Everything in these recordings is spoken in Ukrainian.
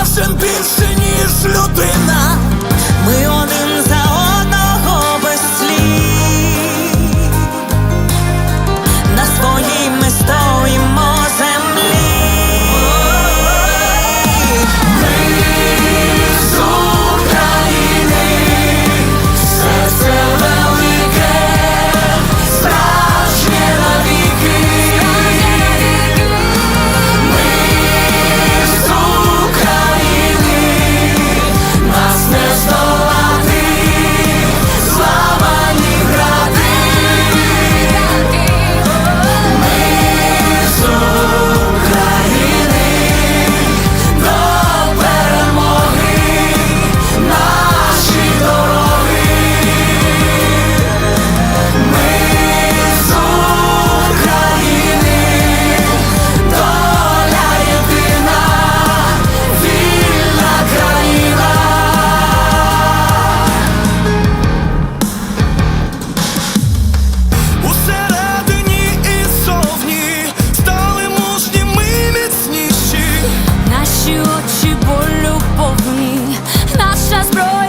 кожен більше, ніж людина. Ми just broken.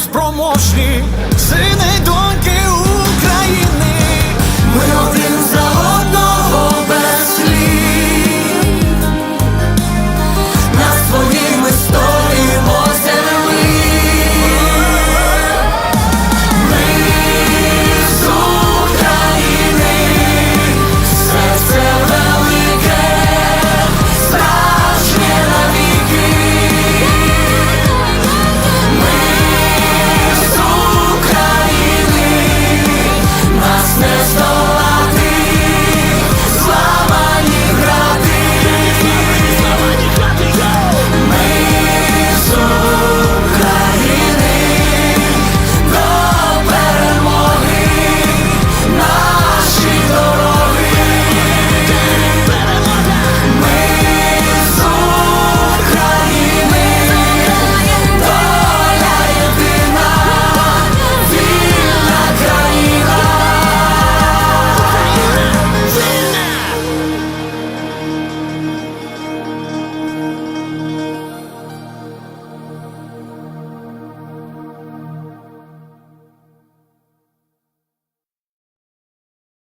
спроможні, сини до.